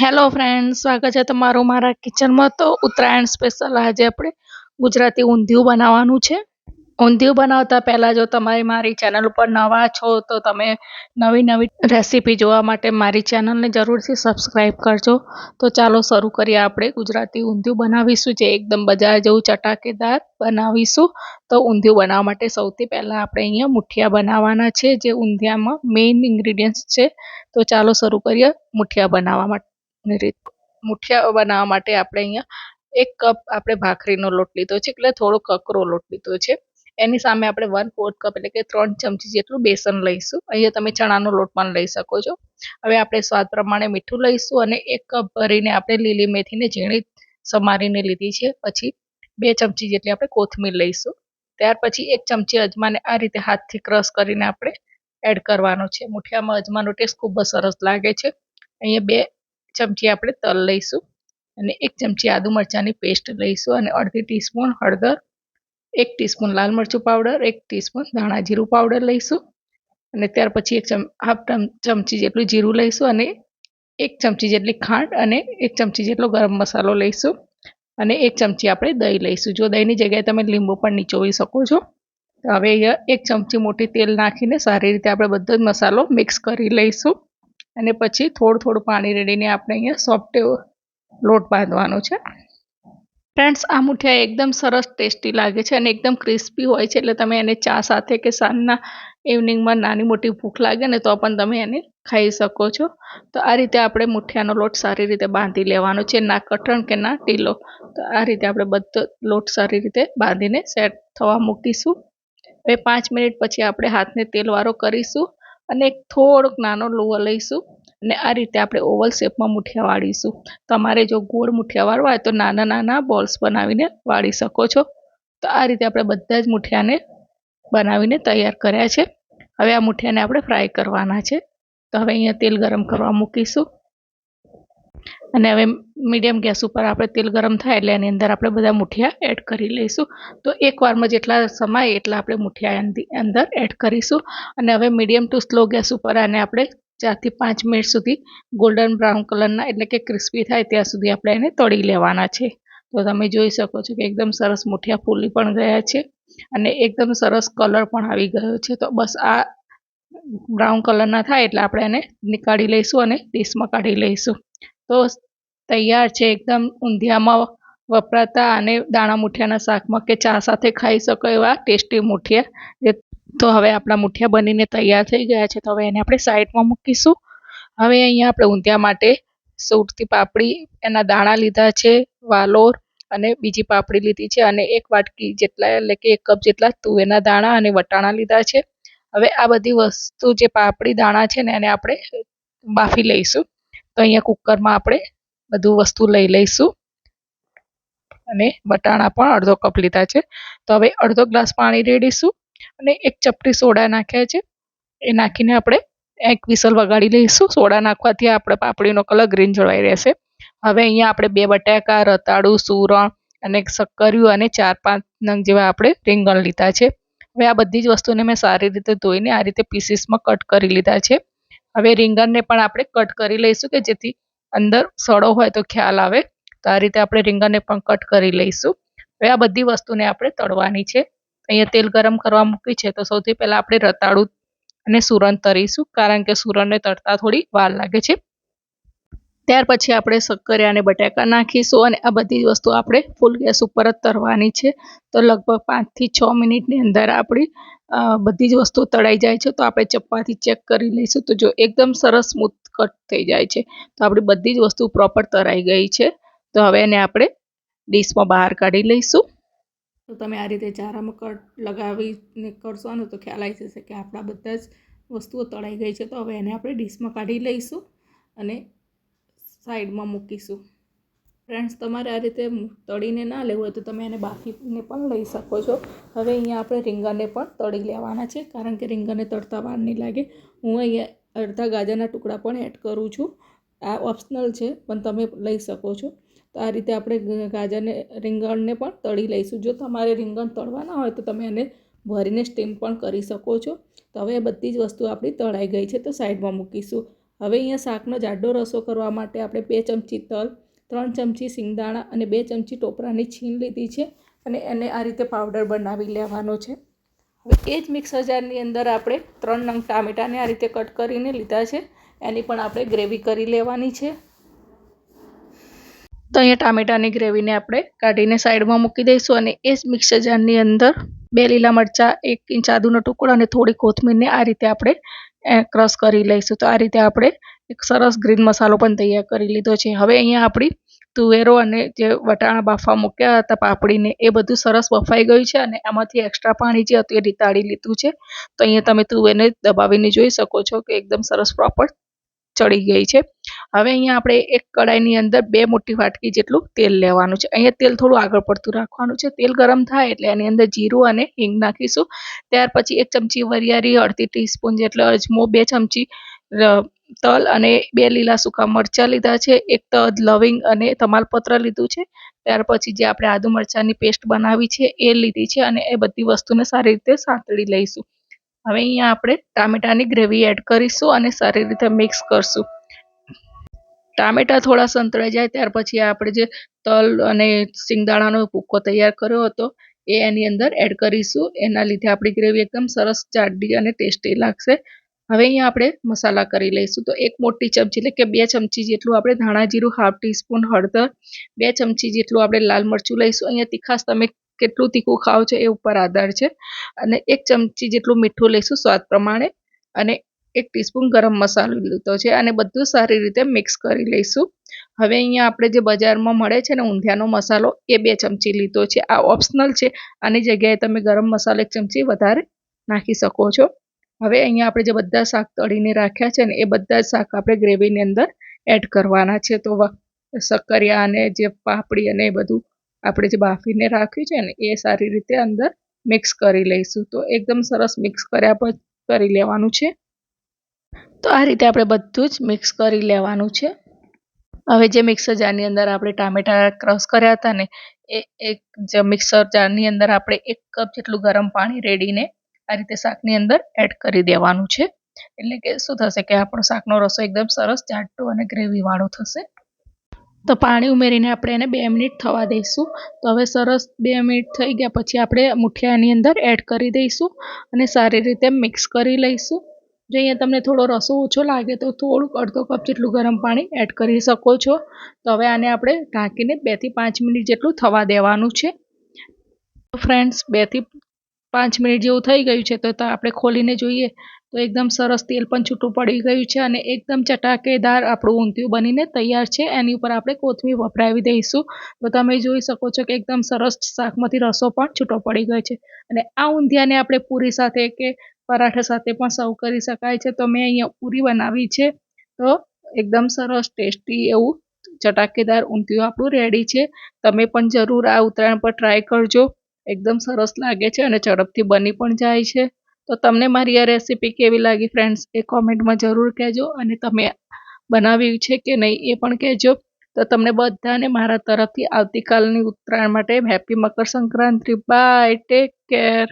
Hello friend સ્વાગત છે તમારું મારા કિચનમાં. તો ઉત્તરાયણ સ્પેશિયલ આજે આપણે ગુજરાતી ઊંધિયું બનાવવાનું છે. ઊંધિયું બનાવતા પહેલાં જો તમારી મારી ચેનલ ઉપર નવા છો, તો તમે નવી નવી રેસીપી જોવા માટે મારી ચેનલને જરૂરથી સબસ્ક્રાઈબ કરજો. તો ચાલો શરૂ કરીએ આપણે ગુજરાતી ઊંધિયું બનાવીશું, જે એકદમ બજાર જેવું ચટાકેદાર બનાવીશું. તો ઊંધિયું બનાવવા માટે સૌથી પહેલાં આપણે અહીંયા મુઠિયા બનાવવાના છે, જે ઊંધિયામાં મેઇન ઇન્ગ્રીડિયન્ટ્સ છે. તો ચાલો શરૂ કરીએ મુઠિયા બનાવવા માટે. રીત મુઠિયા બનાવવા માટે આપણે અહીંયા એક કપ આપણે ભાખરીનો લોટ લીધો છે, એટલે થોડો કકરો લોટ લીધો છે. એની સામે આપણે વન ફોર્થ કપ એટલે કે ત્રણ ચમચી જેટલું બેસન લઈશું. અહીંયા તમે ચણાનો લોટ પણ લઈ શકો છો. હવે આપણે સ્વાદ પ્રમાણે મીઠું લઈશું અને એક કપ ભરીને આપણે લીલી મેથીને ઝીણી સમારીને લીધી છે. પછી બે ચમચી જેટલી આપણે કોથમીર લઈશું. ત્યાર પછી એક ચમચી અજમાને આ રીતે હાથથી ક્રશ કરીને આપણે એડ કરવાનો છે. મુઠિયામાં અજમાનો ટેસ્ટ ખૂબ જ સરસ લાગે છે. અહીંયા બે ચમચી આપણે તલ લઈશું અને એક ચમચી આદુ મરચાંની પેસ્ટ લઈશું અને અડધી ટીસ્પૂન હળદર, એક ટીસ્પૂન લાલ મરચું પાવડર એક ટીસ્પૂન ધાણા જીરું પાવડર લઈશું અને ત્યાર પછી એક હાફ ચમચી જેટલું જીરું લઈશું અને એક ચમચી જેટલી ખાંડ અને એક ચમચી જેટલો ગરમ મસાલો લઈશું અને એક ચમચી આપણે દહીં લઈશું. જો દહીંની જગ્યાએ તમે લીંબુ પણ નીચોવી શકો છો હવે એક ચમચી મોટી તેલ નાખીને સારી રીતે આપણે બધો જ મસાલો મિક્સ કરી લઈશું. અને પછી થોડું થોડું પાણી રેડીને આપણે અહીંયા સોફ્ટ લોટ બાંધવાનો છે. ફ્રેન્ડ્સ આ મુઠિયા એકદમ સરસ ટેસ્ટી લાગે છે અને એકદમ ક્રિસ્પી હોય છે એટલે તમે એને ચા સાથે કે સાંજના ઇવનિંગમાં નાની મોટી ભૂખ લાગે ને તો પણ તમે એને ખાઈ શકો છો. તો આ રીતે આપણે મુઠિયાનો લોટ સારી રીતે બાંધી લેવાનો છે, ના કઠણ કે ના ઢીલો. તો આ રીતે આપણે બધો, લોટ સારી રીતે બાંધીને સેટ થવા મૂકીશું. હવે પાંચ મિનિટ પછી આપણે હાથને તેલવાળો કરીશું. અને એક થોડોક નાનો લોવો લઈશું અને આ રીતે આપણે ઓવલ શેપમાં મુઠિયા વાળીશું. તમારે જો ગોળ મુઠિયા વાળવા હોય તો નાના નાના બોલ્સ બનાવીને વાળી શકો છો. તો આ રીતે આપણે બધા જ મુઠિયાને બનાવીને તૈયાર કર્યા છે. હવે આ મુઠિયાને આપણે ફ્રાય કરવાના છે. તો હવે અહીંયા તેલ ગરમ કરવા મૂકીશું. અને હવે મીડિયમ ગેસ ઉપર આપણે તેલ ગરમ થાય એટલે એની અંદર આપણે બધા મુઠિયા એડ કરી લઈશું. તો એકવારમાં જેટલા સમાય એટલા આપણે મુઠિયા અંદર એડ કરીશું. અને હવે મીડિયમ ટુ સ્લો ગેસ ઉપર આને આપણે ચારથી પાંચ મિનિટ સુધી ગોલ્ડન બ્રાઉન કલરના એટલે કે ક્રિસ્પી થાય ત્યાં સુધી આપણે એને તળી લેવાના છે. તો તમે જોઈ શકો છો કે એકદમ સરસ મુઠિયા ફૂલી પણ ગયા છે અને એકદમ સરસ કલર પણ આવી ગયો છે. તો બસ આ બ્રાઉન કલરના થાય એટલે આપણે એને નીકાળી લઈશું અને ડીશમાં કાઢી લઈશું. તો તૈયાર છે, એકદમ ઊંધિયામાં વપરાતા અને દાણા મુઠિયાના શાકમાં કે ચા સાથે ખાઈ શકો એવા ટેસ્ટી મુઠિયા. તો હવે આપણા મુઠિયા બનીને તૈયાર થઈ ગયા છે, તો હવે એને આપણે સાઈડમાં મૂકીશું. હવે અહીંયા આપણે ઊંધિયા માટે સૂટથી પાપડી, એના દાણા લીધા છે, વાલોર અને બીજી પાપડી લીધી છે અને એક વાટકી જેટલા, એટલે કે એક કપ જેટલા તુવેરના દાણા અને વટાણા લીધા છે. હવે આ બધી વસ્તુ જે પાપડી, દાણા છે ને, એને આપણે બાફી લઈશું. તો અહીંયા કુકરમાં આપણે બધું વસ્તુ લઈ લઈશું. અને વટાણા પણ અડધો કપ લીધા છે. તો હવે અડધો ગ્લાસ પાણી રેડીશું અને એક ચપટી સોડા નાખ્યા છે. એ નાખીને આપણે એક વિસલ વગાડી લઈશું. સોડા નાખવાથી આપણે પાપડીનો કલર ગ્રીન જળવાઈ રહેશે. હવે અહીંયા આપણે બે બટાકા, રતાળું, સુરણ અને શક્કરિયું અને ચાર પાંચ નંગ જેવા આપણે રીંગણ લીધા છે. હવે આ બધી જ વસ્તુને મેં સારી રીતે ધોઈને આ રીતે પીસીસમાં કટ કરી લીધા છે. હવે રીંગણને પણ આપણે કટ કરી લઈશું કે જેથી અંદર સડો હોય તો ખ્યાલ આવે. તો આ રીતે આપણે રીંગણને પણ કટ કરી લઈશું. હવે આ બધી વસ્તુને આપણે તળવાની છે. અહીંયા તેલ ગરમ કરવા મૂકી છે. તો સૌથી પહેલાં આપણે રતાળું અને સુરણ તરીશું કારણ કે સુરણને તળતા થોડી વાર લાગે છે. ત્યાર પછી આપણે શક્કરિયા અને બટાકા નાખીશું અને આ બધી વસ્તુ આપણે ફૂલ ગેસ ઉપર જ તરવાની છે. તો લગભગ પાંચથી છ મિનિટની અંદર આપણી બધી જ વસ્તુ તળાઈ જાય છે, તો આપણે ચપ્પાથી ચેક કરી લઈશું. તો જો એકદમ સરસ સ્મૂથ કટ થઈ જાય છે, તો આપણી બધી જ વસ્તુ પ્રોપર તળાઈ ગઈ છે. તો હવે એને આપણે ડીશમાં બહાર કાઢી લઈશું. તો તમે આ રીતે ચારામાં કટ લગાવીને કરશો ને, તો ખ્યાલ આવી જશે કે આપણા બધા જ વસ્તુઓ તળાઈ ગઈ છે. તો હવે એને આપણે ડીશમાં કાઢી લઈશું અને સાઈડમાં મૂકીશું. ફ્રેન્ડ્સ તમારે આ રીતે તળીને ના લેવું હોય તો તમે એને બાફીને પણ લઈ શકો છો. હવે અહીંયા આપણે રીંગણને પણ તળી લેવાના છે, કારણ કે રીંગણને તળતા વાર નહીં લાગે. હું અહીંયા અડધા ગાજરના ટુકડા પણ એડ કરું છું. આ ઓપ્શનલ છે, પણ તમે લઈ શકો છો. તો આ રીતે આપણે ગાજરને, રીંગણને પણ તળી લઈશું. જો તમારે રીંગણ તળવાના હોય તો તમે એને ભરીને સ્ટીમ પણ કરી શકો છો. તો હવે બધી જ વસ્તુ આપણી તળાઈ ગઈ છે, તો સાઈડમાં મૂકીશું. હવે અહીંયા શાકનો જાડો રસો કરવા માટે આપણે બે ચમચી તલ ત્રણ ચમચી સિંગદાણા અને બે ચમચી ટોપરાની છીણ લીધી છે અને એને આ રીતે પાવડર બનાવી લેવાનો છે. હવે એ જ મિક્સર જારની અંદર આપણે ત્રણ નંગ ટામેટાને આ રીતે કટ કરીને લીધા છે. એની પણ આપણે ગ્રેવી કરી લેવાની છે. તો અહીંયા ટામેટાની ગ્રેવીને આપણે કાઢીને સાઈડમાં મૂકી દઈશું અને એ જ મિક્સર જારની અંદર બે લીલા મરચાં, એક ઇંચ આદુનો ટુકડો અને થોડી કોથમીરને આ રીતે આપણે ક્રશ કરી લઈશું. તો આ રીતે આપણે એક સરસ ગ્રીન મસાલો પણ તૈયાર કરી લીધો છે. હવે અહીંયા આપણી તુવેરો અને જે વટાણા બાફવા મૂક્યા હતા પાપડીને, એ બધું સરસ બફાઈ ગયું છે અને આમાંથી એક્સ્ટ્રા પાણી જે હતું એ રીતાળી લીધું છે. તો અહીંયા તમે તુવેરને દબાવીને જોઈ શકો છો કે એકદમ સરસ પ્રોપર ચડી ગઈ છે. હવે અહીંયા આપણે એક કડાઈની અંદર બે મોટી વાટકી જેટલું તેલ લેવાનું છે. અહીંયા તેલ થોડું આગળ પડતું રાખવાનું છે. તેલ ગરમ થાય એટલે એની અંદર જીરું અને હિંગ નાખીશું. ત્યાર પછી એક ચમચી વરિયાળી અડધી ટીસ્પૂન જેટલો અજમો, બે ચમચી તલ અને બે લીલા સૂકા મરચાં લીધા છે. એક તદ લવિંગ અને તમાલપત્ર લીધું છે. ત્યાર પછી જે આપણે આદુ મરચાંની પેસ્ટ બનાવી છે એ લીધી છે અને એ બધી વસ્તુને સારી રીતે સાંતળી લઈશું. હવે અહીંયા આપણે ટામેટાની ગ્રેવી એડ કરીશું અને સારી રીતે મિક્સ કરશું. ટામેટા થોડા સંતળાઈ જાય, ત્યાર પછી આપણે જે તલ અને સિંગદાણાનો ભૂકો તૈયાર કર્યો હતો, એ એની અંદર એડ કરીશું. એના લીધે આપણી ગ્રેવી એકદમ સરસ, જાડી અને ટેસ્ટી લાગશે. હવે અહીંયા આપણે મસાલા કરી લઈશું. તો એક મોટી ચમચી, એટલે કે બે ચમચી જેટલું આપણે ધાણા જીરું, હાફ ટીસ્પૂન હળદર, બે ચમચી જેટલું આપણે લાલ મરચું લઈશું. અહીંયા તીખાશ તમે કેટલું તીખું ખાઓ છો એ ઉપર આધાર છે. અને એક ચમચી જેટલું મીઠું લઈશું સ્વાદ પ્રમાણે. અને એક ટીસ્પૂન ગરમ મસાલો લીધો છે અને બધું સારી રીતે મિક્સ કરી લઈશું. હવે અહીંયા આપણે જે બજારમાં મળે છે ને ઊંધિયાનો મસાલો, એ બે ચમચી લીધો છે. આ ઓપ્શનલ છે. આની જગ્યાએ તમે ગરમ મસાલો એક ચમચી વધારે નાખી શકો છો. હવે અહીંયા આપણે જે બધા શાક તળીને રાખ્યા છે ને, એ બધા શાક આપણે ગ્રેવીની અંદર એડ કરવાના છે. તો શક્કરિયા અને જે પાપડી અને એ બધું આપણે જે બાફીને રાખ્યું છે ને, એ સારી રીતે અંદર મિક્સ કરી લઈશું. તો એકદમ સરસ મિક્સ કર્યા પછી કરી લેવાનું છે. તો આ રીતે આપણે બધું જ મિક્સ કરી લેવાનું છે. હવે જે મિક્સર જારની અંદર આપણે ટામેટા ક્રશ કર્યા હતા ને, એ એક જે મિક્સર જારની અંદર આપણે એક કપ જેટલું ગરમ પાણી રેડીને આ રીતે શાકની અંદર એડ કરી દેવાનું છે. એટલે કે શું થશે કે આપણો શાકનો રસો એકદમ સરસ જાડો અને ગ્રેવીવાળો થશે. તો પાણી ઉમેરીને આપણે એને બે મિનિટ થવા દઈશું. તો હવે સરસ બે મિનિટ થઈ ગયા પછી આપણે મુઠિયાની અંદર એડ કરી દઈશું અને સારી રીતે મિક્સ કરી લઈશું. જો અહીંયા તમને થોડો રસો ઓછો લાગે તો થોડુંક અડધો કપ જેટલું ગરમ પાણી એડ કરી શકો છો. તો હવે આને આપણે ઢાંકીને બેથી પાંચ મિનિટ જેટલું થવા દેવાનું છે. ફ્રેન્ડ્સ બેથી પાંચ મિનિટ જેવું થઈ ગયું છે તો આપણે ખોલીને જોઈએ. તો એકદમ સરસ તેલ પણ છૂટું પડી ગયું છે અને એકદમ ચટાકેદાર આપણું ઊંધિયું બનીને તૈયાર છે. એની ઉપર આપણે કોથમીર વપરાવી દઈશું. તો તમે જોઈ શકો છો કે એકદમ સરસ શાકમાંથી રસો પણ છૂટો પડી ગયો છે. અને આ ઊંધિયાને આપણે પૂરી સાથે કે પરાઠા સાથે પણ સર્વ કરી શકાય છે. તો મેં અહીંયા પૂરી બનાવી છે. તો એકદમ સરસ, ટેસ્ટી એવું ચટાકેદાર ઊંધિયું આપણું રેડી છે. તમે પણ જરૂર આ ઉત્તરાયણ પર ટ્રાય કરજો. એકદમ સરસ લાગે છે અને ઝડપથી બની પણ જાય છે. તો તમને મારી આ રેસીપી કેવી લાગી ફ્રેન્ડ્સ એ કોમેન્ટમાં જરૂર કહેજો અને તમે બનાવ્યું છે કે નહીં એ પણ કહેજો. તો તમને બધાને મારા તરફથી આવતીકાલની ઉત્તરાયણ માટે happy Makar Sankranti bye take care